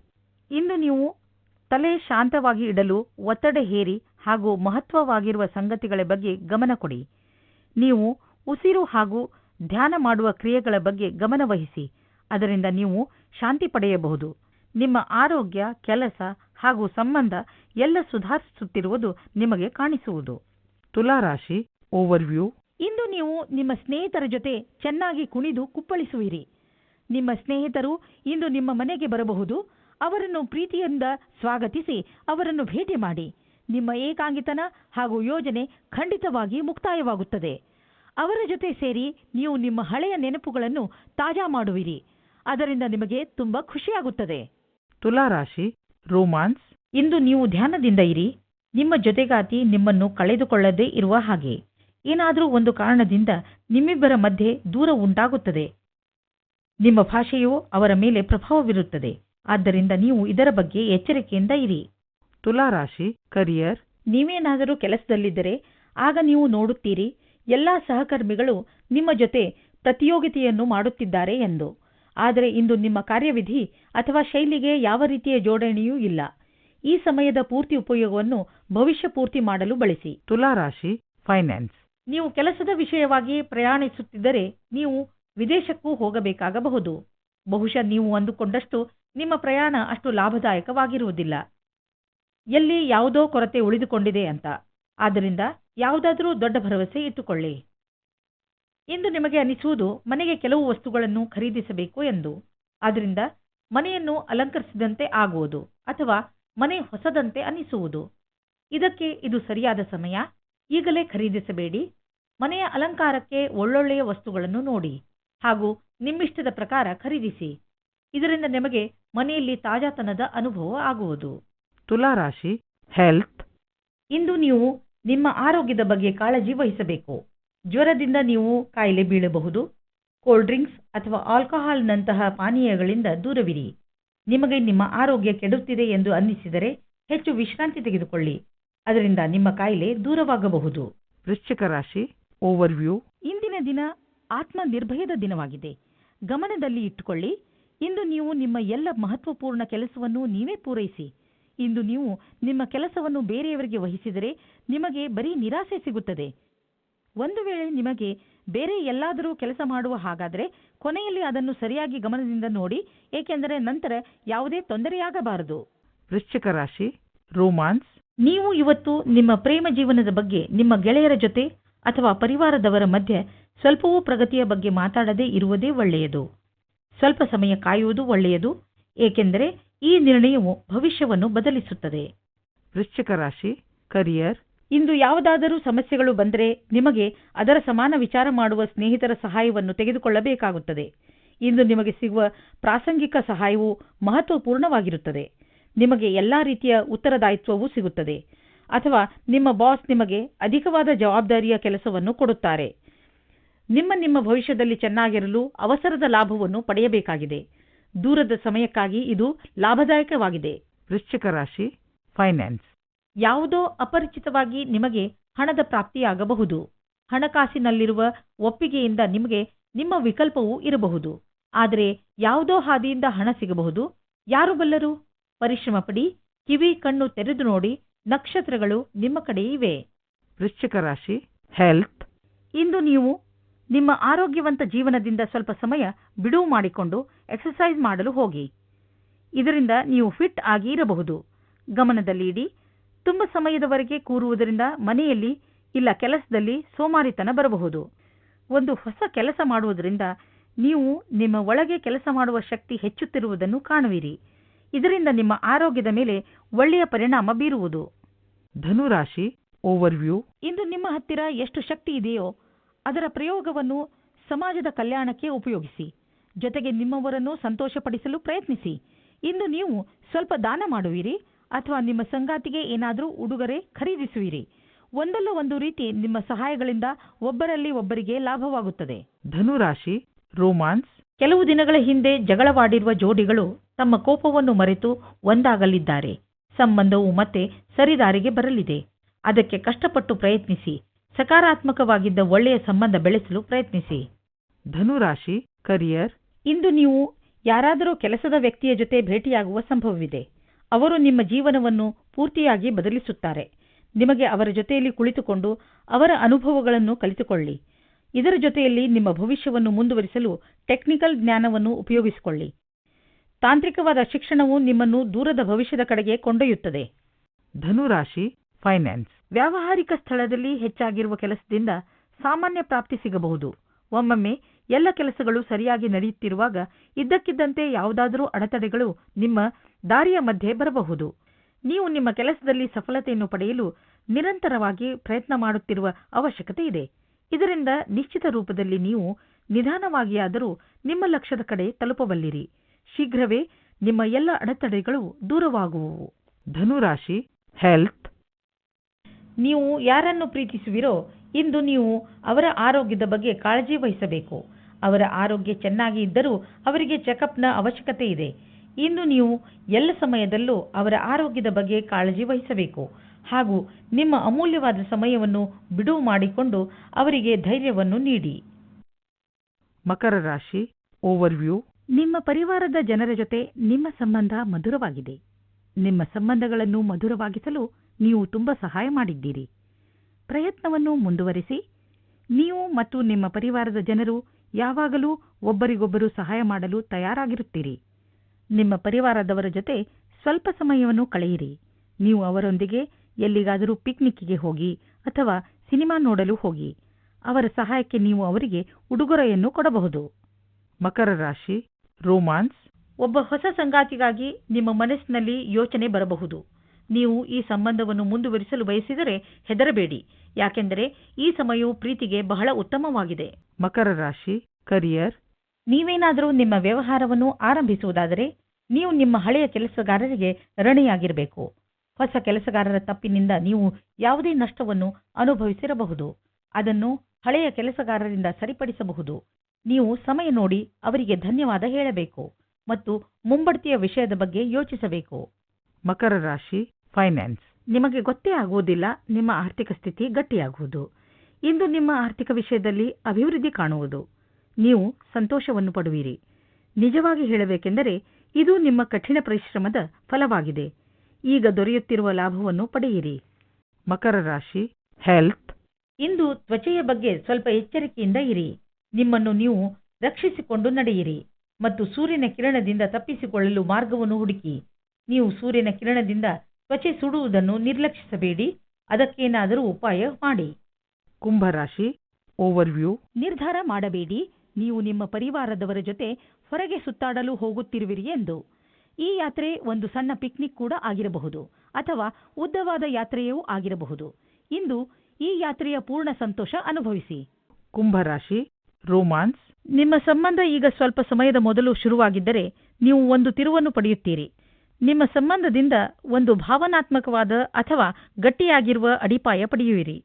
S3: ಇಂದು ನೀವು ತಲೆ ಶಾಂತವಾಗಿ ಇಡಲು ಒತ್ತಡ ಹೇರಿ ಹಾಗೂ ಮಹತ್ವವಾಗಿರುವ ಸಂಗತಿಗಳ ಬಗ್ಗೆ ಗಮನ ಕೊಡಿ. ನೀವು ಉಸಿರು ಹಾಗೂ ಧ್ಯಾನ ಮಾಡುವ ಕ್ರಿಯೆಗಳ ಬಗ್ಗೆ ಗಮನವಹಿಸಿ ಅದರಿಂದ ನೀವು ಶಾಂತಿ ಪಡೆಯಬಹುದು. ನಿಮ್ಮ ಆರೋಗ್ಯ ಕೆಲಸ ಹಾಗೂ ಸಂಬಂಧ ಎಲ್ಲ ಸುಧಾರಿಸುತ್ತಿರುವುದು ನಿಮಗೆ ಕಾಣಿಸುವುದು.
S2: ತುಲಾ ರಾಶಿ ಓವರ್ವ್ಯೂ
S3: ಇಂದು ನೀವು ನಿಮ್ಮ ಸ್ನೇಹಿತರ ಜೊತೆ ಚೆನ್ನಾಗಿ ಕುಣಿದು ಕುಪ್ಪಳಿಸುವಿರಿ. ನಿಮ್ಮ ಸ್ನೇಹಿತರು ಇಂದು ನಿಮ್ಮ ಮನೆಗೆ ಬರಬಹುದು. ಅವರನ್ನು ಪ್ರೀತಿಯಿಂದ ಸ್ವಾಗತಿಸಿ ಅವರನ್ನು ಭೇಟಿ ಮಾಡಿ. ನಿಮ್ಮ ಏಕಾಂಗಿತನ ಹಾಗೂ ಯೋಜನೆ ಖಂಡಿತವಾಗಿ ಮುಕ್ತಾಯವಾಗುತ್ತದೆ. ಅವರ ಜೊತೆ ಸೇರಿ ನೀವು ನಿಮ್ಮ ಹಳೆಯ ನೆನಪುಗಳನ್ನು ತಾಜಾ ಮಾಡುವಿರಿ. ಅದರಿಂದ ನಿಮಗೆ ತುಂಬಾ ಖುಷಿಯಾಗುತ್ತದೆ.
S2: ತುಲಾ ರಾಶಿ ರೋಮಾನ್ಸ್
S3: ಇಂದು ನೀವು ಧ್ಯಾನದಿಂದ ಇರಿ. ನಿಮ್ಮ ಜೊತೆಗಾತಿ ನಿಮ್ಮನ್ನು ಕಳೆದುಕೊಳ್ಳದೇ ಇರುವ ಹಾಗೆ. ಏನಾದರೂ ಒಂದು ಕಾರಣದಿಂದ ನಿಮ್ಮಿಬ್ಬರ ಮಧ್ಯೆ ದೂರ ಉಂಟಾಗುತ್ತದೆ. ನಿಮ್ಮ ಭಾಷೆಯು ಅವರ ಮೇಲೆ ಪ್ರಭಾವ ಬೀರುತ್ತದೆ ಆದ್ದರಿಂದ ನೀವು ಇದರ ಬಗ್ಗೆ ಎಚ್ಚರಿಕೆಯಿಂದ ಇರಿ.
S2: ತುಲಾ ರಾಶಿ ಕರಿಯರ್
S3: ನೀವೇನಾದರೂ ಕೆಲಸದಲ್ಲಿದ್ದರೆ ಆಗ ನೀವು ನೋಡುತ್ತೀರಿ ಎಲ್ಲಾ ಸಹಕರ್ಮಿಗಳು ನಿಮ್ಮ ಜೊತೆ ಪ್ರತಿಯೋಗಿತೆಯನ್ನು ಮಾಡುತ್ತಿದ್ದಾರೆ ಎಂದು. ಆದರೆ ಇಂದು ನಿಮ್ಮ ಕಾರ್ಯವಿಧಿ ಅಥವಾ ಶೈಲಿಗೆ ಯಾವ ರೀತಿಯ ಜೋಡಣೆಯೂ ಇಲ್ಲ. ಈ ಸಮಯದ ಪೂರ್ತಿ ಉಪಯೋಗವನ್ನು ಭವಿಷ್ಯ ಪೂರ್ತಿ ಮಾಡಲು ಬಳಸಿ.
S2: ತುಲಾ ರಾಶಿ ಫೈನಾನ್ಸ್
S3: ನೀವು ಕೆಲಸದ ವಿಷಯವಾಗಿ ಪ್ರಯಾಣಿಸುತ್ತಿದ್ದರೆ ನೀವು ವಿದೇಶಕ್ಕೂ ಹೋಗಬೇಕಾಗಬಹುದು. ಬಹುಶಃ ನೀವು ಅಂದುಕೊಂಡಷ್ಟು ನಿಮ್ಮ ಪ್ರಯಾಣ ಅಷ್ಟು ಲಾಭದಾಯಕವಾಗಿರುವುದಿಲ್ಲ. ಎಲ್ಲಿ ಯಾವುದೋ ಕೊರತೆ ಉಳಿದುಕೊಂಡಿದೆ ಅಂತ. ಆದ್ದರಿಂದ ಯಾವುದಾದರೂ ದೊಡ್ಡ ಭರವಸೆ ಇಟ್ಟುಕೊಳ್ಳಿ. ಇಂದು ನಿಮಗೆ ಅನಿಸುವುದು ಮನೆಗೆ ಕೆಲವು ವಸ್ತುಗಳನ್ನು ಖರೀದಿಸಬೇಕು ಎಂದು. ಆದ್ದರಿಂದ ಮನೆಯನ್ನು ಅಲಂಕರಿಸಿದಂತೆ ಆಗುವುದು ಅಥವಾ ಮನೆ ಹೊಸದಂತೆ ಅನಿಸುವುದು ಇದಕ್ಕೆ ಇದು ಸರಿಯಾದ ಸಮಯ. ಈಗಲೇ ಖರೀದಿಸಬೇಡಿ. ಮನೆಯ ಅಲಂಕಾರಕ್ಕೆ ಒಳ್ಳೊಳ್ಳೆಯ ವಸ್ತುಗಳನ್ನು ನೋಡಿ ಹಾಗೂ ನಿಮ್ಮಿಷ್ಟದ ಪ್ರಕಾರ ಖರೀದಿಸಿ. ಇದರಿಂದ ನಿಮಗೆ ಮನೆಯಲ್ಲಿ ತಾಜಾತನದ ಅನುಭವ ಆಗುವುದು.
S2: ತುಲಾ ರಾಶಿ ಹೆಲ್ತ್
S3: ಇಂದು ನೀವು ನಿಮ್ಮ ಆರೋಗ್ಯದ ಬಗ್ಗೆ ಕಾಳಜಿ ವಹಿಸಬೇಕು. ಜ್ವರದಿಂದ ನೀವು ಕಾಯಿಲೆ ಬೀಳಬಹುದು. ಕೋಲ್ಡ್ ಡ್ರಿಂಕ್ಸ್ ಅಥವಾ ಆಲ್ಕೋಹಾಲ್ನಂತಹ ಪಾನೀಯಗಳಿಂದ ದೂರವಿರಿ. ನಿಮಗೆ ನಿಮ್ಮ ಆರೋಗ್ಯ ಕೆಡುತ್ತಿದೆ ಎಂದು ಅನ್ನಿಸಿದರೆ ಹೆಚ್ಚು ವಿಶ್ರಾಂತಿ ತೆಗೆದುಕೊಳ್ಳಿ. ಅದರಿಂದ ನಿಮ್ಮ ಕಾಯಿಲೆ ದೂರವಾಗಬಹುದು.
S2: ವೃಶ್ಚಿಕ ರಾಶಿ ಓವರ್ವ್ಯೂ
S3: ಇಂದಿನ ದಿನ ಆತ್ಮ ನಿರ್ಭಯದ ದಿನವಾಗಿದೆ. ಗಮನದಲ್ಲಿ ಇಟ್ಟುಕೊಳ್ಳಿ ಇಂದು ನೀವು ನಿಮ್ಮ ಎಲ್ಲ ಮಹತ್ವಪೂರ್ಣ ಕೆಲಸವನ್ನು ನೀವೇ ಪೂರೈಸಿ. ಇಂದು ನೀವು ನಿಮ್ಮ ಕೆಲಸವನ್ನು ಬೇರೆಯವರಿಗೆ ವಹಿಸಿದರೆ ನಿಮಗೆ ಬರೀ ನಿರಾಸೆ ಸಿಗುತ್ತದೆ. ಒಂದು ವೇಳೆ ನಿಮಗೆ ಬೇರೆ ಎಲ್ಲಾದರೂ ಕೆಲಸ ಮಾಡುವ ಹಾಗಾದರೆ ಕೊನೆಯಲ್ಲಿ ಅದನ್ನು ಸರಿಯಾಗಿ ಗಮನದಿಂದ ನೋಡಿ ಏಕೆಂದರೆ ನಂತರ ಯಾವುದೇ ತೊಂದರೆಯಾಗಬಾರದು.
S2: ವೃಶ್ಚಿಕ ರಾಶಿ ರೋಮಾನ್ಸ್.
S3: ನೀವು ಇವತ್ತು ನಿಮ್ಮ ಪ್ರೇಮ ಜೀವನದ ಬಗ್ಗೆ ನಿಮ್ಮ ಗೆಳೆಯರ ಜೊತೆ ಅಥವಾ ಪರಿವಾರದವರ ಮಧ್ಯೆ ಸ್ವಲ್ಪವೂ ಪ್ರಗತಿಯ ಬಗ್ಗೆ ಮಾತಾಡದೇ ಇರುವುದೇ ಒಳ್ಳೆಯದು. ಸ್ವಲ್ಪ ಸಮಯ ಕಾಯುವುದು ಒಳ್ಳೆಯದು ಏಕೆಂದರೆ ಈ ನಿರ್ಣಯವು ಭವಿಷ್ಯವನ್ನು ಬದಲಿಸುತ್ತದೆ.
S2: ವೃಶ್ಚಿಕ ರಾಶಿ ಕರಿಯರ್.
S3: ಇಂದು ಯಾವುದಾದರೂ ಸಮಸ್ಯೆಗಳು ಬಂದರೆ ನಿಮಗೆ ಅದರ ಸಮಾನ ವಿಚಾರ ಮಾಡುವ ಸ್ನೇಹಿತರ ಸಹಾಯವನ್ನು ತೆಗೆದುಕೊಳ್ಳಬೇಕಾಗುತ್ತದೆ. ಇಂದು ನಿಮಗೆ ಸಿಗುವ ಪ್ರಾಸಂಗಿಕ ಸಹಾಯವು ಮಹತ್ವಪೂರ್ಣವಾಗಿರುತ್ತದೆ. ನಿಮಗೆ ಎಲ್ಲಾ ರೀತಿಯ ಉತ್ತರದಾಯಿತ್ವವೂ ಸಿಗುತ್ತದೆ. ಅಥವಾ ನಿಮ್ಮ ಬಾಸ್ ನಿಮಗೆ ಅಧಿಕವಾದ ಜವಾಬ್ದಾರಿಯ ಕೆಲಸವನ್ನು ಕೊಡುತ್ತಾರೆ. ನಿಮ್ಮ ನಿಮ್ಮ ಭವಿಷ್ಯದಲ್ಲಿ ಚೆನ್ನಾಗಿರಲು ಅವಸರದ ಲಾಭವನ್ನು ಪಡೆಯಬೇಕಾಗಿದೆ. ದೂರದ ಸಮಯಕ್ಕಾಗಿ ಇದು ಲಾಭದಾಯಕವಾಗಿದೆ.
S2: ವೃಶ್ಚಿಕ ರಾಶಿ ಫೈನಾನ್ಸ್
S3: ಯಾವುದೋ ಅಪರಿಚಿತವಾಗಿ ನಿಮಗೆ ಹಣದ ಪ್ರಾಪ್ತಿಯಾಗಬಹುದು. ಹಣಕಾಸಿನಲ್ಲಿರುವ ಒಪ್ಪಿಗೆಯಿಂದ ನಿಮಗೆ ನಿಮ್ಮ ವಿಕಲ್ಪವೂ ಇರಬಹುದು. ಆದರೆ ಯಾವುದೋ ಹಾದಿಯಿಂದ ಹಣ ಸಿಗಬಹುದು. ಯಾರು ಬಲ್ಲರು ಪರಿಶ್ರಮ ಪಡಿ. ಕಿವಿ ಕಣ್ಣು ತೆರೆದು ನೋಡಿ. ನಕ್ಷತ್ರಗಳು ನಿಮ್ಮ ಕಡೆ ಇವೆ.
S2: ವೃಶ್ಚಿಕ ರಾಶಿ ಹೆಲ್ತ್
S3: ಇಂದು ನೀವು ನಿಮ್ಮ ಆರೋಗ್ಯವಂತ ಜೀವನದಿಂದ ಸ್ವಲ್ಪ ಸಮಯ ಬಿಡುವು ಮಾಡಿಕೊಂಡು ಎಕ್ಸರ್ಸೈಸ್ ಮಾಡಲು ಹೋಗಿ. ಇದರಿಂದ ನೀವು ಫಿಟ್ ಆಗಿ ಇರಬಹುದು. ಗಮನದಲ್ಲಿ ಇಡಿ ತುಂಬ ಸಮಯದವರೆಗೆ ಕೂರುವುದರಿಂದ ಮನೆಯಲ್ಲಿ ಇಲ್ಲ ಕೆಲಸದಲ್ಲಿ ಸೋಮಾರಿತನ ಬರಬಹುದು. ಒಂದು ಹೊಸ ಕೆಲಸ ಮಾಡುವುದರಿಂದ ನೀವು ನಿಮ್ಮ ಒಳಗೆ ಕೆಲಸ ಮಾಡುವ ಶಕ್ತಿ ಹೆಚ್ಚುತ್ತಿರುವುದನ್ನು ಕಾಣುವಿರಿ. ಇದರಿಂದ ನಿಮ್ಮ ಆರೋಗ್ಯದ ಮೇಲೆ ಒಳ್ಳೆಯ ಪರಿಣಾಮ ಬೀರುವುದು.
S2: ಧನುರಾಶಿ ಓವರ್ವ್ಯೂ
S3: ಇಂದು ನಿಮ್ಮ ಹತ್ತಿರ ಎಷ್ಟು ಶಕ್ತಿ ಇದೆಯೋ ಅದರ ಪ್ರಯೋಗವನ್ನು ಸಮಾಜದ ಕಲ್ಯಾಣಕ್ಕೆ ಉಪಯೋಗಿಸಿ. ಜೊತೆಗೆ ನಿಮ್ಮವರನ್ನು ಸಂತೋಷಪಡಿಸಲು ಪ್ರಯತ್ನಿಸಿ. ಇಂದು ನೀವು ಸ್ವಲ್ಪ ದಾನ ಮಾಡುವಿರಿ. ಅಥವಾ ನಿಮ್ಮ ಸಂಗಾತಿಗೆ ಏನಾದರೂ ಉಡುಗೊರೆ ಖರೀದಿಸುವಿರಿ. ಒಂದಲ್ಲ ಒಂದು ರೀತಿ ನಿಮ್ಮ ಸಹಾಯಗಳಿಂದ ಒಬ್ಬರಲ್ಲಿ ಒಬ್ಬರಿಗೆ ಲಾಭವಾಗುತ್ತದೆ.
S2: ಧನುರಾಶಿ ರೋಮಾನ್ಸ್.
S3: ಕೆಲವು ದಿನಗಳ ಹಿಂದೆ ಜಗಳವಾಡಿರುವ ಜೋಡಿಗಳು ತಮ್ಮ ಕೋಪವನ್ನು ಮರೆತು ಒಂದಾಗಲಿದ್ದಾರೆ. ಸಂಬಂಧವು ಮತ್ತೆ ಸರಿದಾರಿಗೆ ಬರಲಿದೆ. ಅದಕ್ಕೆ ಕಷ್ಟಪಟ್ಟು ಪ್ರಯತ್ನಿಸಿ ಸಕಾರಾತ್ಮಕವಾಗಿದ್ದ ಒಳ್ಳೆಯ ಸಂಬಂಧ ಬೆಳೆಸಲು ಪ್ರಯತ್ನಿಸಿ.
S2: ಧನುರಾಶಿ ಕರಿಯರ್.
S3: ಇಂದು ನೀವು ಯಾರಾದರೂ ಕೆಲಸದ ವ್ಯಕ್ತಿಯ ಜೊತೆ ಭೇಟಿಯಾಗುವ ಸಂಭವವಿದೆ. ಅವರು ನಿಮ್ಮ ಜೀವನವನ್ನು ಪೂರ್ತಿಯಾಗಿ ಬದಲಿಸುತ್ತಾರೆ. ನಿಮಗೆ ಅವರ ಜೊತೆಯಲ್ಲಿ ಕುಳಿತುಕೊಂಡು ಅವರ ಅನುಭವಗಳನ್ನು ಕಲಿತುಕೊಳ್ಳಿ. ಇದರ ಜೊತೆಯಲ್ಲಿ ನಿಮ್ಮ ಭವಿಷ್ಯವನ್ನು ಮುಂದುವರಿಸಲು ಟೆಕ್ನಿಕಲ್ ಜ್ಞಾನವನ್ನು ಉಪಯೋಗಿಸಿಕೊಳ್ಳಿ. ತಾಂತ್ರಿಕವಾದ ಶಿಕ್ಷಣವು ನಿಮ್ಮನ್ನು ದೂರದ ಭವಿಷ್ಯದ ಕಡೆಗೆ ಕೊಂಡೊಯ್ಯುತ್ತದೆ.
S2: ಧನುರಾಶಿ, ಫೈನಾನ್ಸ್.
S3: ವ್ಯಾವಹಾರಿಕ ಸ್ಥಳದಲ್ಲಿ ಹೆಚ್ಚಾಗಿರುವ ಕೆಲಸದಿಂದ ಸಾಮಾನ್ಯ ಪ್ರಾಪ್ತಿ ಸಿಗಬಹುದು. ಒಮ್ಮೊಮ್ಮೆ ಎಲ್ಲ ಕೆಲಸಗಳು ಸರಿಯಾಗಿ ನಡೆಯುತ್ತಿರುವಾಗ ಇದ್ದಕ್ಕಿದ್ದಂತೆ ಯಾವುದಾದರೂ ಅಡೆತಡೆಗಳು ನಿಮ್ಮ ದಾರಿಯ ಮಧ್ಯೆ ಬರಬಹುದು. ನೀವು ನಿಮ್ಮ ಕೆಲಸದಲ್ಲಿ ಸಫಲತೆಯನ್ನು ಪಡೆಯಲು ನಿರಂತರವಾಗಿ ಪ್ರಯತ್ನ ಮಾಡುತ್ತಿರುವ ಅವಶ್ಯಕತೆ ಇದೆ. ಇದರಿಂದ ನಿಶ್ಚಿತ ರೂಪದಲ್ಲಿ ನೀವು ನಿಧಾನವಾಗಿಯಾದರೂ ನಿಮ್ಮ ಲಕ್ಷ್ಯದ ಕಡೆ ತಲುಪಬಲ್ಲಿರಿ. ಶೀಘ್ರವೇ ನಿಮ್ಮ ಎಲ್ಲ ಅಡೆತಡೆಗಳು ದೂರವಾಗುವುವು.
S2: ಧನುರಾಶಿ ಹೆಲ್ತ್
S3: ನೀವು ಯಾರನ್ನು ಪ್ರೀತಿಸುವಿರೋ ಇಂದು ನೀವು ಅವರ ಆರೋಗ್ಯದ ಬಗ್ಗೆ ಕಾಳಜಿ ವಹಿಸಬೇಕು. ಅವರ ಆರೋಗ್ಯ ಚೆನ್ನಾಗಿ ಇದ್ದರೂ ಅವರಿಗೆ ಚೆಕಪ್ನ ಅವಶ್ಯಕತೆ ಇದೆ. ಇಂದು ನೀವು ಎಲ್ಲ ಸಮಯದಲ್ಲೂ ಅವರ ಆರೋಗ್ಯದ ಬಗ್ಗೆ ಕಾಳಜಿ ವಹಿಸಬೇಕು ಹಾಗೂ ನಿಮ್ಮ ಅಮೂಲ್ಯವಾದ ಸಮಯವನ್ನು ಬಿಡುವು ಮಾಡಿಕೊಂಡು ಅವರಿಗೆ ಧೈರ್ಯವನ್ನು ನೀಡಿ.
S2: ಮಕರ ರಾಶಿ ಓವರ್ವ್ಯೂ
S3: ನಿಮ್ಮ ಪರಿವಾರದ ಜನರ ಜೊತೆ ನಿಮ್ಮ ಸಂಬಂಧ ಮಧುರವಾಗಿದೆ. ನಿಮ್ಮ ಸಂಬಂಧಗಳನ್ನು ಮಧುರವಾಗಿಸಲು ನೀವು ತುಂಬಾ ಸಹಾಯ ಮಾಡಿದ್ದೀರಿ. ಪ್ರಯತ್ನವನ್ನು ಮುಂದುವರಿಸಿ. ನೀವು ಮತ್ತು ನಿಮ್ಮ ಪರಿವಾರದ ಜನರು ಯಾವಾಗಲೂ ಒಬ್ಬರಿಗೊಬ್ಬರು ಸಹಾಯ ಮಾಡಲು ತಯಾರಾಗಿರುತ್ತೀರಿ. ನಿಮ್ಮ ಪರಿವಾರದವರ ಜೊತೆ ಸ್ವಲ್ಪ ಸಮಯವನ್ನು ಕಳೆಯಿರಿ. ನೀವು ಅವರೊಂದಿಗೆ ಎಲ್ಲಿಗಾದರೂ ಪಿಕ್ನಿಕ್ಗೆ ಹೋಗಿ ಅಥವಾ ಸಿನಿಮಾ ನೋಡಲು ಹೋಗಿ. ಅವರ ಸಹಾಯಕ್ಕೆ ನೀವು ಅವರಿಗೆ ಉಡುಗೊರೆಯನ್ನು ಕೊಡಬಹುದು.
S2: ಮಕರ ರಾಶಿ ರೋಮಾನ್ಸ್.
S3: ಒಬ್ಬ ಹೊಸ ಸಂಗಾತಿಗಾಗಿ ನಿಮ್ಮ ಮನಸ್ಸಿನಲ್ಲಿ ಯೋಚನೆ ಬರಬಹುದು. ನೀವು ಈ ಸಂಬಂಧವನ್ನು ಮುಂದುವರಿಸಲು ಬಯಸಿದರೆ ಹೆದರಬೇಡಿ. ಯಾಕೆಂದರೆ ಈ ಸಮಯವು ಪ್ರೀತಿಗೆ ಬಹಳ ಉತ್ತಮವಾಗಿದೆ.
S2: ಮಕರ ರಾಶಿ ಕರಿಯರ್.
S3: ನೀವೇನಾದರೂ ನಿಮ್ಮ ವ್ಯವಹಾರವನ್ನು ಆರಂಭಿಸುವುದಾದರೆ ನೀವು ನಿಮ್ಮ ಹಳೆಯ ಕೆಲಸಗಾರರಿಗೆ ಋಣಿಯಾಗಿರಬೇಕು. ಹೊಸ ಕೆಲಸಗಾರರ ತಪ್ಪಿನಿಂದ ನೀವು ಯಾವುದೇ ನಷ್ಟವನ್ನು ಅನುಭವಿಸಿರಬಹುದು. ಅದನ್ನು ಹಳೆಯ ಕೆಲಸಗಾರರಿಂದ ಸರಿಪಡಿಸಬಹುದು. ನೀವು ಸಮಯ ನೋಡಿ ಅವರಿಗೆ ಧನ್ಯವಾದ ಹೇಳಬೇಕು ಮತ್ತು ಮುಂಬಡ್ತಿಯ ವಿಷಯದ ಬಗ್ಗೆ ಯೋಚಿಸಬೇಕು.
S2: ಮಕರ ರಾಶಿ ಫೈನಾನ್ಸ್
S3: ನಿಮಗೆ ಗೊತ್ತೇ ಆಗುವುದಿಲ್ಲ, ನಿಮ್ಮ ಆರ್ಥಿಕ ಸ್ಥಿತಿ ಗಟ್ಟಿಯಾಗುವುದು. ಇಂದು ನಿಮ್ಮ ಆರ್ಥಿಕ ವಿಷಯದಲ್ಲಿ ಅಭಿವೃದ್ಧಿ ಕಾಣುವುದು. ನೀವು ಸಂತೋಷವನ್ನು ಪಡುವಿರಿ. ನಿಜವಾಗಿ ಹೇಳಬೇಕೆಂದರೆ ಇದು ನಿಮ್ಮ ಕಠಿಣ ಪರಿಶ್ರಮದ ಫಲವಾಗಿದೆ. ಈಗ ದೊರೆಯುತ್ತಿರುವ ಲಾಭವನ್ನು ಪಡೆಯಿರಿ.
S2: ಮಕರ ರಾಶಿ ಹೆಲ್ತ್
S3: ಇಂದು ತ್ವಚೆಯ ಬಗ್ಗೆ ಸ್ವಲ್ಪ ಎಚ್ಚರಿಕೆಯಿಂದ ಇರಿ. ನಿಮ್ಮನ್ನು ನೀವು ರಕ್ಷಿಸಿಕೊಂಡು ನಡೆಯಿರಿ ಮತ್ತು ಸೂರ್ಯನ ಕಿರಣದಿಂದ ತಪ್ಪಿಸಿಕೊಳ್ಳಲು ಮಾರ್ಗವನ್ನು ಹುಡುಕಿ. ನೀವು ಸೂರ್ಯನ ಕಿರಣದಿಂದ ತ್ವಚೆ ಸುಡುವುದನ್ನು ನಿರ್ಲಕ್ಷಿಸಬೇಡಿ. ಅದಕ್ಕೇನಾದರೂ ಉಪಾಯ ಮಾಡಿ.
S2: ಕುಂಭರಾಶಿ ಓವರ್ವ್ಯೂ
S3: ನಿರ್ಧಾರ ಮಾಡಬೇಡಿ. ನೀವು ನಿಮ್ಮ ಪರಿವಾರದವರ ಜೊತೆ ಹೊರಗೆ ಸುತ್ತಾಡಲು ಹೋಗುತ್ತಿರುವಿರಿ ಎಂದು. ಈ ಯಾತ್ರೆ ಒಂದು ಸಣ್ಣ ಪಿಕ್ನಿಕ್ ಕೂಡ ಆಗಿರಬಹುದು, ಅಥವಾ ಉದ್ದವಾದ ಯಾತ್ರೆಯೂ ಆಗಿರಬಹುದು. ಇಂದು ಈ ಯಾತ್ರೆಯ ಪೂರ್ಣ ಸಂತೋಷ ಅನುಭವಿಸಿ.
S2: ಕುಂಭರಾಶಿ, ರೋಮಾನ್ಸ್.
S3: ನಿಮ್ಮ ಸಂಬಂಧ ಈಗ ಸ್ವಲ್ಪ ಸಮಯದ ಮೊದಲು ಶುರುವಾಗಿದ್ದರೆ ನೀವು ಒಂದು ತಿರುವನ್ನು ಪಡೆಯುತ್ತೀರಿ. ನಿಮ್ಮ ಸಂಬಂಧದಿಂದ ಒಂದು ಭಾವನಾತ್ಮಕವಾದ ಅಥವಾ ಗಟ್ಟಿಯಾಗಿರುವ ಅಡಿಪಾಯ ಪಡೆಯುವಿರಿ.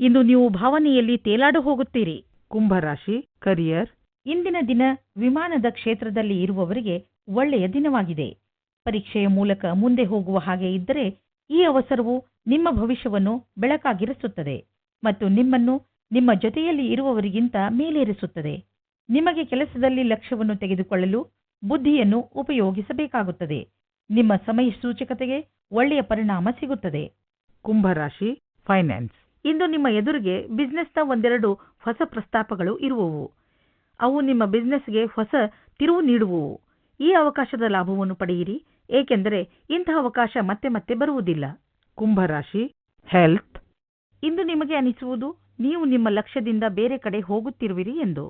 S3: ಇಂದು ನೀವು ಭಾವನೆಯಲ್ಲಿ ತೇಲಾಡು ಹೋಗುತ್ತೀರಿ.
S2: ಕುಂಭರಾಶಿ, ಕರಿಯರ್.
S3: ಇಂದಿನ ದಿನ ವಿಮಾನದ ಕ್ಷೇತ್ರದಲ್ಲಿ ಇರುವವರಿಗೆ ಒಳ್ಳೆಯ ದಿನವಾಗಿದೆ. ಪರೀಕ್ಷೆಯ ಮೂಲಕ ಮುಂದೆ ಹೋಗುವ ಹಾಗೆ ಇದ್ದರೆ ಈ ಅವಸರವು ನಿಮ್ಮ ಭವಿಷ್ಯವನ್ನು ಬೆಳಕಾಗಿರಿಸುತ್ತದೆ ಮತ್ತು ನಿಮ್ಮನ್ನು ನಿಮ್ಮ ಜೊತೆಯಲ್ಲಿ ಇರುವವರಿಗಿಂತ ಮೇಲೇರಿಸುತ್ತದೆ. ನಿಮಗೆ ಕೆಲಸದಲ್ಲಿ ಲಕ್ಷ್ಯವನ್ನು ತೆಗೆದುಕೊಳ್ಳಲು ಬುದ್ಧಿಯನ್ನು ಉಪಯೋಗಿಸಬೇಕಾಗುತ್ತದೆ. ನಿಮ್ಮ ಸಮಯ ಸೂಚಕತೆಗೆ ಒಳ್ಳೆಯ ಪರಿಣಾಮ ಸಿಗುತ್ತದೆ.
S2: ಕುಂಭರಾಶಿ ಫೈನಾನ್ಸ್.
S3: ಇಂದು ನಿಮ್ಮ ಎದುರಿಗೆ ಬಿಸ್ನೆಸ್ನ ಒಂದೆರಡು ಹೊಸ ಪ್ರಸ್ತಾಪಗಳು ಇರುವವು. ಅವು ನಿಮ್ಮ ಬಿಸ್ನೆಸ್ಗೆ ಹೊಸ ತಿರುವು ನೀಡುವವು ಈ ಅವಕಾಶದ ಲಾಭವನ್ನು ಪಡೆಯಿರಿ, ಏಕೆಂದರೆ ಇಂತಹ ಅವಕಾಶ ಮತ್ತೆ ಮತ್ತೆ ಬರುವುದಿಲ್ಲ.
S2: ಕುಂಭರಾಶಿ ಹೆಲ್ತ್
S3: ಇಂದು ನಿಮಗೆ ಅನಿಸುವುದು, ನೀವು ನಿಮ್ಮ ಲಕ್ಷ್ಯದಿಂದ ಬೇರೆ ಕಡೆ ಹೋಗುತ್ತಿರುವಿರಿ ಎಂದು.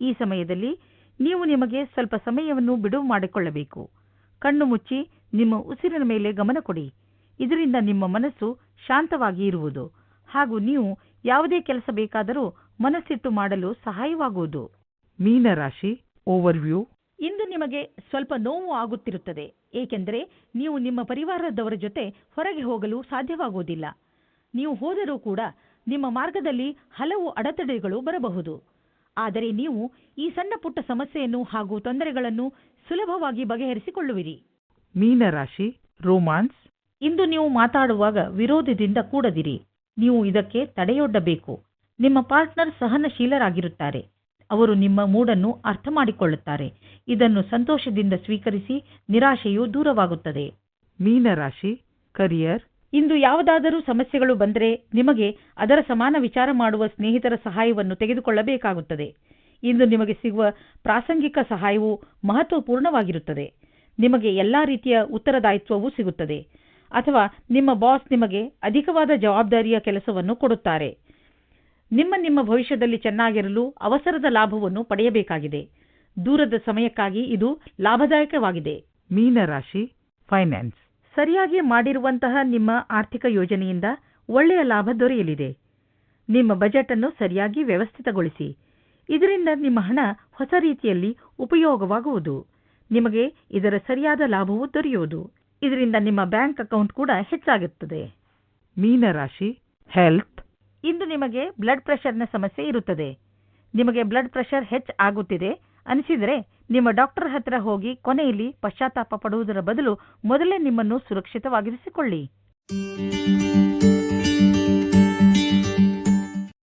S3: ಈ ಸಮಯದಲ್ಲಿ ನೀವು ನಿಮಗೆ ಸ್ವಲ್ಪ ಸಮಯವನ್ನು ಬಿಡುವು ಮಾಡಿಕೊಳ್ಳಬೇಕು. ಕಣ್ಣು ಮುಚ್ಚಿ ನಿಮ್ಮ ಉಸಿರಿನ ಮೇಲೆ ಗಮನ ಕೊಡಿ. ಇದರಿಂದ ನಿಮ್ಮ ಮನಸ್ಸು ಶಾಂತವಾಗಿ ಇರುವುದು ಹಾಗೂ ನೀವು ಯಾವುದೇ ಕೆಲಸ ಬೇಕಾದರೂ ಮನಸ್ಸಿಟ್ಟು ಮಾಡಲು ಸಹಾಯವಾಗುವುದು.
S2: ಮೀನರಾಶಿ ಓವರ್ವ್ಯೂ
S3: ಇಂದು ನಿಮಗೆ ಸ್ವಲ್ಪ ನೋವು ಆಗುತ್ತಿರುತ್ತದೆ ಏಕೆಂದರೆ ನೀವು ನಿಮ್ಮ ಪರಿವಾರದವರ ಜೊತೆ ಹೊರಗೆ ಹೋಗಲು ಸಾಧ್ಯವಾಗುವುದಿಲ್ಲ. ನೀವು ಹೋದರೂ ಕೂಡ ನಿಮ್ಮ ಮಾರ್ಗದಲ್ಲಿ ಹಲವು ಅಡೆತಡೆಗಳು ಬರಬಹುದು. ಆದರೆ ನೀವು ಈ ಸಣ್ಣ ಪುಟ್ಟ ಸಮಸ್ಯೆಯನ್ನು ಹಾಗೂ ತೊಂದರೆಗಳನ್ನು ಸುಲಭವಾಗಿ ಬಗೆಹರಿಸಿಕೊಳ್ಳುವಿರಿ.
S2: ಮೀನರಾಶಿ ರೋಮಾನ್ಸ್
S3: ಇಂದು ನೀವು ಮಾತಾಡುವಾಗ ವಿರೋಧದಿಂದ ಕೂಡದಿರಿ. ನೀವು ಇದಕ್ಕೆ ತಡೆಯೊಡ್ಡಬೇಕು. ನಿಮ್ಮ ಪಾರ್ಟ್ನರ್ ಸಹನಶೀಲರಾಗಿರುತ್ತಾರೆ. ಅವರು ನಿಮ್ಮ ಮೂಡನ್ನು ಅರ್ಥ ಮಾಡಿಕೊಳ್ಳುತ್ತಾರೆ ಇದನ್ನು ಸಂತೋಷದಿಂದ ಸ್ವೀಕರಿಸಿ ನಿರಾಶೆಯು ದೂರವಾಗುತ್ತದೆ.
S2: ಮೀನರಾಶಿ ಕರಿಯರ್.
S3: ಇಂದು ಯಾವುದಾದರೂ ಸಮಸ್ಯೆಗಳು ಬಂದರೆ ನಿಮಗೆ ಅದರ ಸಮಾನ ವಿಚಾರ ಮಾಡುವ ಸ್ನೇಹಿತರ ಸಹಾಯವನ್ನು ತೆಗೆದುಕೊಳ್ಳಬೇಕಾಗುತ್ತದೆ. ಇಂದು ನಿಮಗೆ ಸಿಗುವ ಪ್ರಾಸಂಗಿಕ ಸಹಾಯವು ಮಹತ್ವಪೂರ್ಣವಾಗಿರುತ್ತದೆ. ನಿಮಗೆ ಎಲ್ಲಾ ರೀತಿಯ ಉತ್ತರದಾಯಿತ್ವವೂ ಸಿಗುತ್ತದೆ. ಅಥವಾ ನಿಮ್ಮ ಬಾಸ್ ನಿಮಗೆ ಅಧಿಕವಾದ ಜವಾಬ್ದಾರಿಯ ಕೆಲಸವನ್ನು ಕೊಡುತ್ತಾರೆ. ನಿಮ್ಮ ನಿಮ್ಮ ಭವಿಷ್ಯದಲ್ಲಿ ಚೆನ್ನಾಗಿರಲು ಅವಸರದ ಲಾಭವನ್ನು ಪಡೆಯಬೇಕಾಗಿದೆ. ದೂರದ ಸಮಯಕ್ಕಾಗಿ ಇದು ಲಾಭದಾಯಕವಾಗಿದೆ.
S2: ಮೀನರಾಶಿ ಫೈನಾನ್ಸ್
S3: ಸರಿಯಾಗಿ ಮಾಡಿರುವಂತಹ ನಿಮ್ಮ ಆರ್ಥಿಕ ಯೋಜನೆಯಿಂದ ಒಳ್ಳೆಯ ಲಾಭ ದೊರೆಯಲಿದೆ. ನಿಮ್ಮ ಬಜೆಟ್ ಅನ್ನು ಸರಿಯಾಗಿ ವ್ಯವಸ್ಥಿತಗೊಳಿಸಿ. ಇದರಿಂದ ನಿಮ್ಮ ಹಣ ಹೊಸ ರೀತಿಯಲ್ಲಿ ಉಪಯೋಗವಾಗುವುದು. ನಿಮಗೆ ಇದರ ಸರಿಯಾದ ಲಾಭವು ದೊರೆಯುವುದು. ಇದರಿಂದ ನಿಮ್ಮ ಬ್ಯಾಂಕ್ ಅಕೌಂಟ್ ಕೂಡ ಹೆಚ್ಚಾಗುತ್ತದೆ.
S2: ಮೀನರಾಶಿ ಹೆಲ್ತ್
S3: ಇಂದು ನಿಮಗೆ ಬ್ಲಡ್ ಪ್ರೆಷರ್ನ ಸಮಸ್ಯೆ ಇರುತ್ತದೆ. ನಿಮಗೆ ಬ್ಲಡ್ ಪ್ರೆಷರ್ ಹೆಚ್ ಆಗುತ್ತಿದೆ. ಅನಿಸಿದರೆ ನಿಮ್ಮ ಡಾಕ್ಟರ್ ಹತ್ರ ಹೋಗಿ ಕೊನೆಯಲ್ಲಿ ಪಶ್ಚಾತ್ತಾಪ ಪಡುವುದರ ಬದಲು ಮೊದಲೇ ನಿಮ್ಮನ್ನು ಸುರಕ್ಷಿತವಾಗಿರಿಸಿಕೊಳ್ಳಿ.